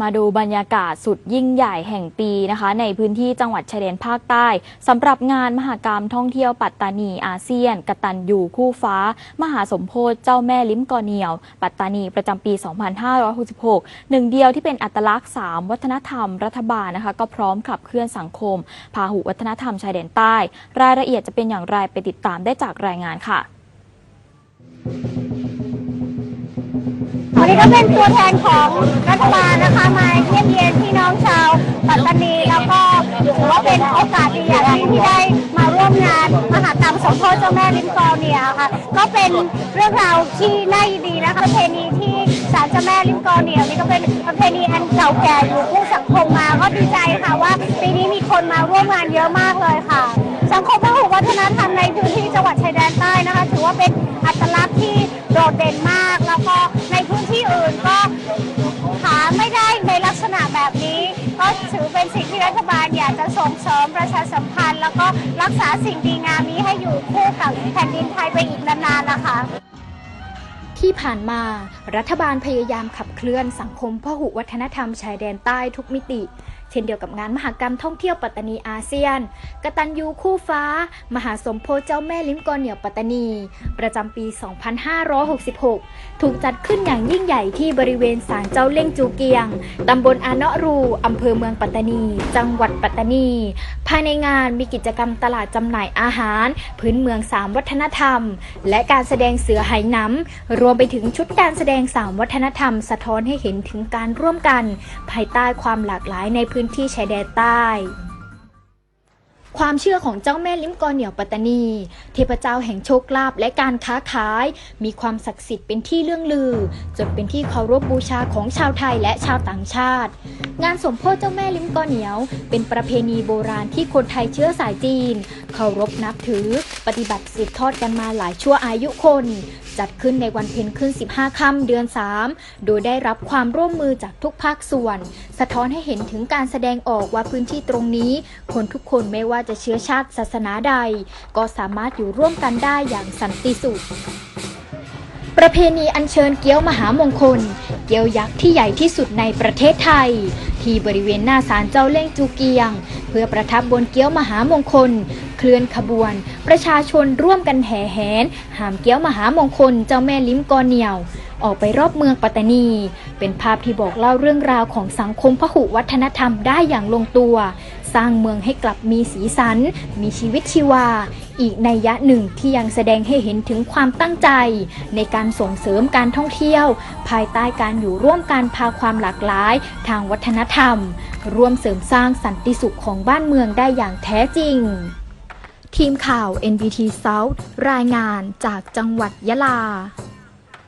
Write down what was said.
มาดูบรรยากาศสุดยิ่งใหญ่แห่งปีนะคะ ในพื้นที่จังหวัดชายแดนภาคใต้สำหรับงานมหกรรมท่องเที่ยวปัตตานีอาเซียน กตันยูคู่ฟ้า มหาสมโพธิเจ้าแม่ลิ้มกอเหนียว ปัตตานีประจำปี 2566 หนึ่งเดียวที่เป็นอัตลักษณ์ 3 วัฒนธรรมรัฐบาลนะคะ ก็พร้อมขับเคลื่อนสังคม พาหุวัฒนธรรมชายแดนใต้ รายละเอียดจะเป็นอย่างไรไปติดตามได้จากรายงานค่ะวันนี้ก็เป็นตัวแทนของรัฐบาล ที่ได้มาร่วมงานมหากรรมสมโพธิเจ้าแม่ลิมกอเนียค่ะ ก็เป็นเรื่องราวที่น่ายินดีนะคะประเพณีที่ศาลเจ้าแม่ลิมกอเนียนี่ก็เป็นประเพณีอันเก่าแก่อยู่คู่สังคมมาก็ดีใจค่ะว่าปีนี้มีคนมาร่วมงานเยอะมากเลยค่ะ สังคมพหุวัฒนธรรมในพื้นที่จังหวัดชายแดนใต้นะคะ ถือว่าเป็นอัตลักษณ์ที่โดดเด่นมาก แล้วก็ในพื้นที่อื่นก็หาไม่ได้ในลักษณะแบบนี้ เป็นสิ่งที่รัฐบาลอยากจะส่งเสริมประชาสัมพันธ์ แล้วก็รักษาสิ่งดีงามนี้ให้อยู่คู่กับแผ่นดินไทยไปอีกนานๆนะคะที่ผ่านมา รัฐบาลพยายามขับเคลื่อนสังคมพหุวัฒนธรรมชายแดนใต้ทุกมิติ เช่นเดียวกับงานมหกรรมท่องเที่ยวปัตตานีอาเซียน กตัญญูคู่ฟ้า มหาสมโพเจ้าแม่ลิ้มกอเหนียวปัตตานี ประจำปี 2566 ถูกจัดขึ้นอย่างยิ่งใหญ่ที่บริเวณศาลเจ้าเล่งจูเกียง ตำบลอาเนาะรูอำเภอเมืองปัตตานี จังหวัดปัตตานี ภายในงานมีกิจกรรมตลาดจำหน่ายอาหาร พื้นเมืองสามวัฒนธรรม และการแสดงเสือไหหน้ำรวมไปถึงชุดการแสดงสามวัฒนธรรม สะท้อนให้เห็นถึงการร่วมกัน ภายใต้ความหลากหลายในพื้นื้นที่ชายแดนใต้ ความเชื่อของเจ้าแม่ลิ้มกอเหนียวปัตตานี เทพเจ้าแห่งโชคลาภและการค้าขาย มีความศักดิ์สิทธิ์เป็นที่เรื่องลือ จนเป็นที่เคารพบูชาของชาวไทยและชาวต่างชาติ งานสมโพธิเจ้าแม่ลิ้มกอเหนียว เป็นประเพณีโบราณที่คนไทยเชื้อสายจีน เคารพนับถือ ปฏิบัติสืบทอดกันมาหลายชั่วอายุคน จัดขึ้นในวันเพ็ญขึ้น 15 ค่ำเดือน 3 โดยได้รับความร่วมมือจากทุกภาคส่วน สะท้อนให้เห็นถึงการแสดงออกว่าพื้นที่ตรงนี้ คนทุกคนไม่ว่าจะเชื้อชาติศาสนาใด ก็สามารถอยู่ร่วมกันได้อย่างสันติสุข ประเพณีอัญเชิญเกี้ยวมหามงคล เกี้ยวยักษ์ที่ใหญ่ที่สุดในประเทศไทย ที่บริเวณหน้าศาลเจ้าเล่งจูเกียง เพื่อประทับบนเกี้ยวมหามงคล เคลื่อนขบวน ประชาชนร่วมกันแห่แหน หามเกี้ยวมหามงคล เจ้าแม่ลิ้มกอเหนียวออกไปรอบเมืองปัตตานี เป็นภาพที่บอกเล่าเรื่องราวของสังคมพหุวัฒนธรรมได้อย่างลงตัว สร้างเมืองให้กลับมีสีสัน มีชีวิตชีวา อีกในยยะหนึ่งที่ยังแสดงให้เห็นถึงความตั้งใจ ในการส่งเสริมการท่องเที่ยว ภายใต้การอยู่ร่วมกันพาความหลากหลายทางวัฒนธรรม ร่วมเสริมสร้างสันติสุขของบ้านเมืองได้อย่างแท้จริง ทีมข่าว NBT South รายงานจากจังหวัดยะลา